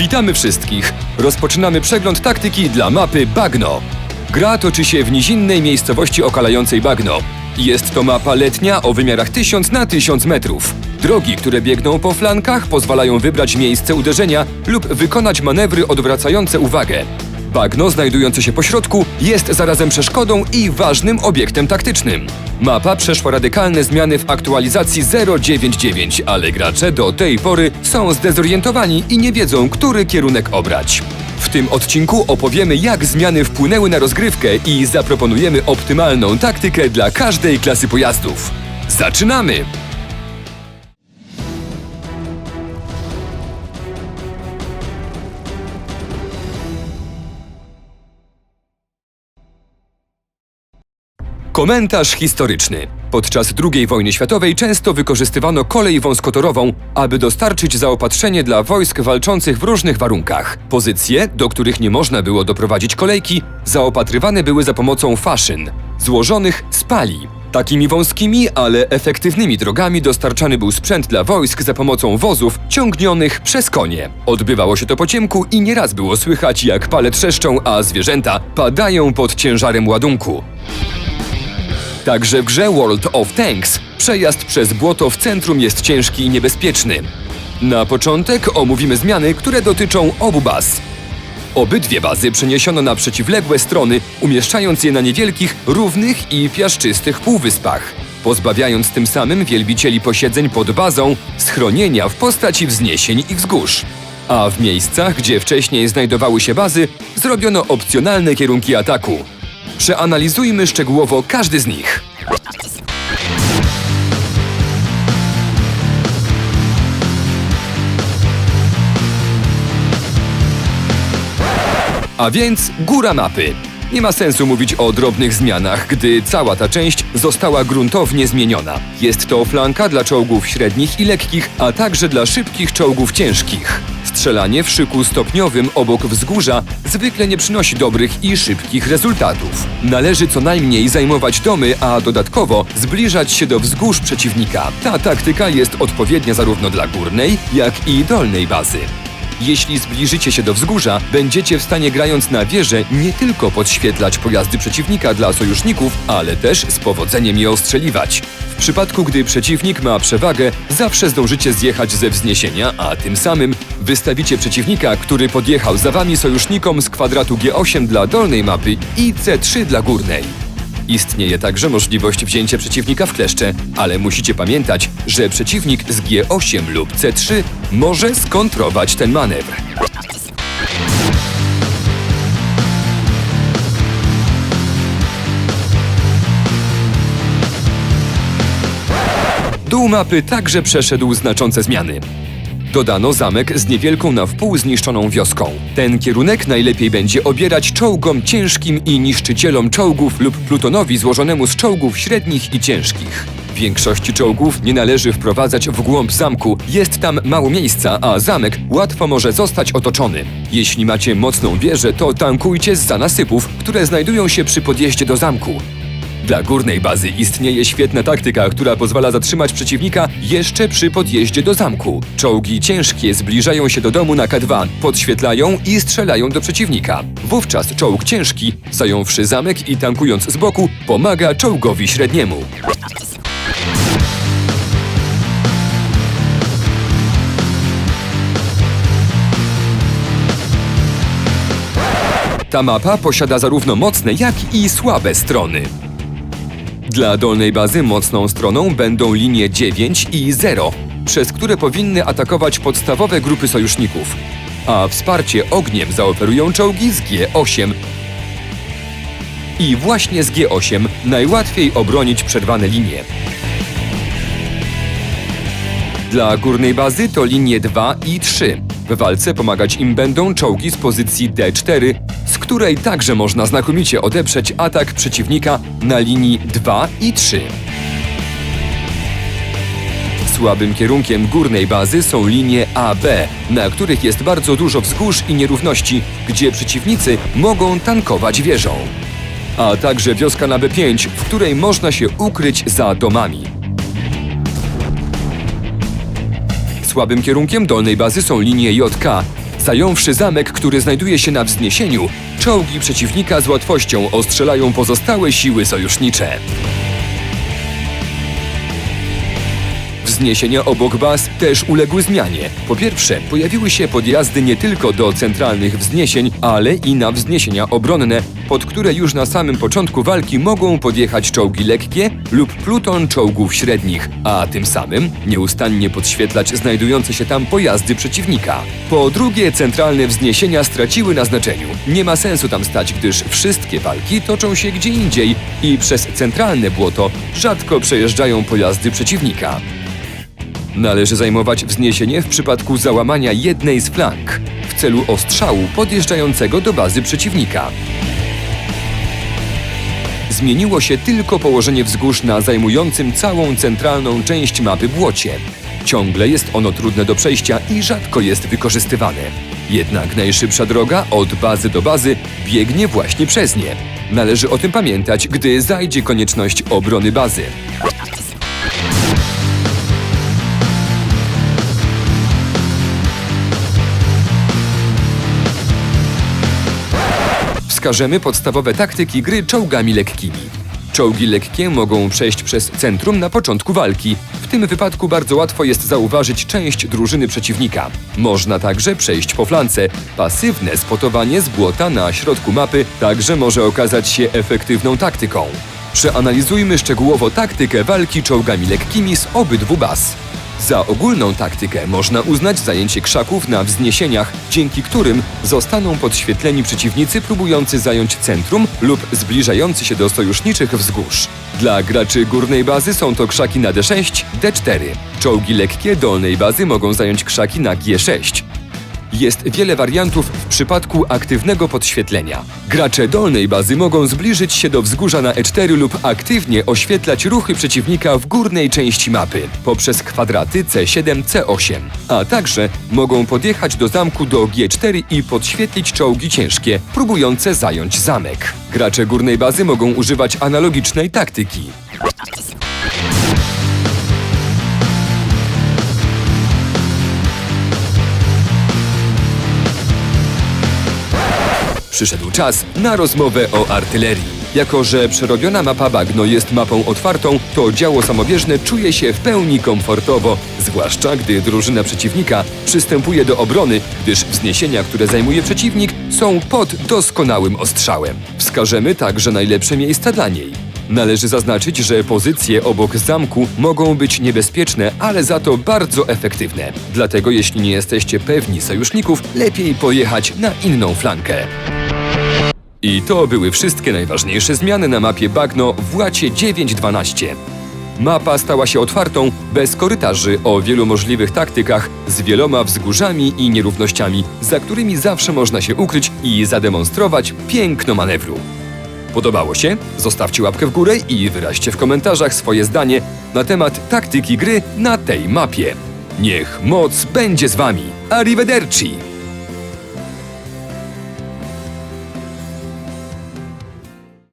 Witamy wszystkich. Rozpoczynamy przegląd taktyki dla mapy Bagno. Gra toczy się w nizinnej miejscowości okalającej Bagno. Jest to mapa letnia o wymiarach 1000 na 1000 metrów. Drogi, które biegną po flankach, pozwalają wybrać miejsce uderzenia lub wykonać manewry odwracające uwagę. Bagno znajdujące się po środku jest zarazem przeszkodą i ważnym obiektem taktycznym. Mapa przeszła radykalne zmiany w aktualizacji 099, ale gracze do tej pory są zdezorientowani i nie wiedzą, który kierunek obrać. W tym odcinku opowiemy, jak zmiany wpłynęły na rozgrywkę i zaproponujemy optymalną taktykę dla każdej klasy pojazdów. Zaczynamy! Komentarz historyczny. Podczas II wojny światowej często wykorzystywano kolej wąskotorową, aby dostarczyć zaopatrzenie dla wojsk walczących w różnych warunkach. Pozycje, do których nie można było doprowadzić kolejki, zaopatrywane były za pomocą faszyn, złożonych z pali. Takimi wąskimi, ale efektywnymi drogami dostarczany był sprzęt dla wojsk za pomocą wozów ciągnionych przez konie. Odbywało się to po ciemku i nieraz było słychać, jak pale trzeszczą, a zwierzęta padają pod ciężarem ładunku. Także w grze World of Tanks przejazd przez błoto w centrum jest ciężki i niebezpieczny. Na początek omówimy zmiany, które dotyczą obu baz. Obydwie bazy przeniesiono na przeciwległe strony, umieszczając je na niewielkich, równych i piaszczystych półwyspach, pozbawiając tym samym wielbicieli posiedzeń pod bazą schronienia w postaci wzniesień i wzgórz. A w miejscach, gdzie wcześniej znajdowały się bazy, zrobiono opcjonalne kierunki ataku. Przeanalizujmy szczegółowo każdy z nich. A więc góra mapy. Nie ma sensu mówić o drobnych zmianach, gdy cała ta część została gruntownie zmieniona. Jest to flanka dla czołgów średnich i lekkich, a także dla szybkich czołgów ciężkich. Strzelanie w szyku stopniowym obok wzgórza zwykle nie przynosi dobrych i szybkich rezultatów. Należy co najmniej zajmować domy, a dodatkowo zbliżać się do wzgórz przeciwnika. Ta taktyka jest odpowiednia zarówno dla górnej, jak i dolnej bazy. Jeśli zbliżycie się do wzgórza, będziecie w stanie grając na wieżę nie tylko podświetlać pojazdy przeciwnika dla sojuszników, ale też z powodzeniem je ostrzeliwać. W przypadku, gdy przeciwnik ma przewagę, zawsze zdążycie zjechać ze wzniesienia, a tym samym wystawicie przeciwnika, który podjechał za wami sojusznikom z kwadratu G8 dla dolnej mapy i C3 dla górnej. Istnieje także możliwość wzięcia przeciwnika w kleszcze, ale musicie pamiętać, że przeciwnik z G8 lub C3 może skontrować ten manewr. Dół mapy także przeszedł znaczące zmiany. Dodano zamek z niewielką na wpół zniszczoną wioską. Ten kierunek najlepiej będzie obierać czołgom ciężkim i niszczycielom czołgów lub plutonowi złożonemu z czołgów średnich i ciężkich. Większości czołgów nie należy wprowadzać w głąb zamku, jest tam mało miejsca, a zamek łatwo może zostać otoczony. Jeśli macie mocną wieżę, to tankujcie z nasypów, które znajdują się przy podjeździe do zamku. Dla górnej bazy istnieje świetna taktyka, która pozwala zatrzymać przeciwnika jeszcze przy podjeździe do zamku. Czołgi ciężkie zbliżają się do domu na K2, podświetlają i strzelają do przeciwnika. Wówczas czołg ciężki, zająwszy zamek i tankując z boku, pomaga czołgowi średniemu. Ta mapa posiada zarówno mocne, jak i słabe strony. Dla dolnej bazy mocną stroną będą linie 9 i 0, przez które powinny atakować podstawowe grupy sojuszników. A wsparcie ogniem zaoferują czołgi z G8. I właśnie z G8 najłatwiej obronić przerwane linie. Dla górnej bazy to linie 2 i 3. W walce pomagać im będą czołgi z pozycji D4, z której także można znakomicie odeprzeć atak przeciwnika na linii 2 i 3. Słabym kierunkiem górnej bazy są linie AB, na których jest bardzo dużo wzgórz i nierówności, gdzie przeciwnicy mogą tankować wieżą. A także wioska na B5, w której można się ukryć za domami. Słabym kierunkiem dolnej bazy są linie JK. Zająwszy zamek, który znajduje się na wzniesieniu, czołgi przeciwnika z łatwością ostrzelają pozostałe siły sojusznicze. Wzniesienia obok baz też uległy zmianie. Po pierwsze, pojawiły się podjazdy nie tylko do centralnych wzniesień, ale i na wzniesienia obronne, pod które już na samym początku walki mogą podjechać czołgi lekkie lub pluton czołgów średnich, a tym samym nieustannie podświetlać znajdujące się tam pojazdy przeciwnika. Po drugie, centralne wzniesienia straciły na znaczeniu. Nie ma sensu tam stać, gdyż wszystkie walki toczą się gdzie indziej i przez centralne błoto rzadko przejeżdżają pojazdy przeciwnika. Należy zajmować wzniesienie w przypadku załamania jednej z flank w celu ostrzału podjeżdżającego do bazy przeciwnika. Zmieniło się tylko położenie wzgórz na zajmującym całą centralną część mapy błocie. Ciągle jest ono trudne do przejścia i rzadko jest wykorzystywane. Jednak najszybsza droga od bazy do bazy biegnie właśnie przez nie. Należy o tym pamiętać, gdy zajdzie konieczność obrony bazy. Wskażemy podstawowe taktyki gry czołgami lekkimi. Czołgi lekkie mogą przejść przez centrum na początku walki. W tym wypadku bardzo łatwo jest zauważyć część drużyny przeciwnika. Można także przejść po flance. Pasywne spotowanie z błota na środku mapy także może okazać się efektywną taktyką. Przeanalizujmy szczegółowo taktykę walki czołgami lekkimi z obydwu baz. Za ogólną taktykę można uznać zajęcie krzaków na wzniesieniach, dzięki którym zostaną podświetleni przeciwnicy próbujący zająć centrum lub zbliżający się do sojuszniczych wzgórz. Dla graczy górnej bazy są to krzaki na D6, D4. Czołgi lekkie dolnej bazy mogą zająć krzaki na G6. Jest wiele wariantów w przypadku aktywnego podświetlenia. Gracze dolnej bazy mogą zbliżyć się do wzgórza na E4 lub aktywnie oświetlać ruchy przeciwnika w górnej części mapy poprzez kwadraty C7, C8, a także mogą podjechać do zamku do G4 i podświetlić czołgi ciężkie, próbujące zająć zamek. Gracze górnej bazy mogą używać analogicznej taktyki. Przyszedł czas na rozmowę o artylerii. Jako, że przerobiona mapa bagno jest mapą otwartą, to działo samobieżne czuje się w pełni komfortowo, zwłaszcza gdy drużyna przeciwnika przystępuje do obrony, gdyż wzniesienia, które zajmuje przeciwnik, są pod doskonałym ostrzałem. Wskażemy także najlepsze miejsca dla niej. Należy zaznaczyć, że pozycje obok zamku mogą być niebezpieczne, ale za to bardzo efektywne. Dlatego jeśli nie jesteście pewni sojuszników, lepiej pojechać na inną flankę. I to były wszystkie najważniejsze zmiany na mapie Bagno w łacie 9.12. Mapa stała się otwartą, bez korytarzy o wielu możliwych taktykach, z wieloma wzgórzami i nierównościami, za którymi zawsze można się ukryć i zademonstrować piękno manewru. Podobało się? Zostawcie łapkę w górę i wyraźcie w komentarzach swoje zdanie na temat taktyki gry na tej mapie. Niech moc będzie z wami. Arrivederci!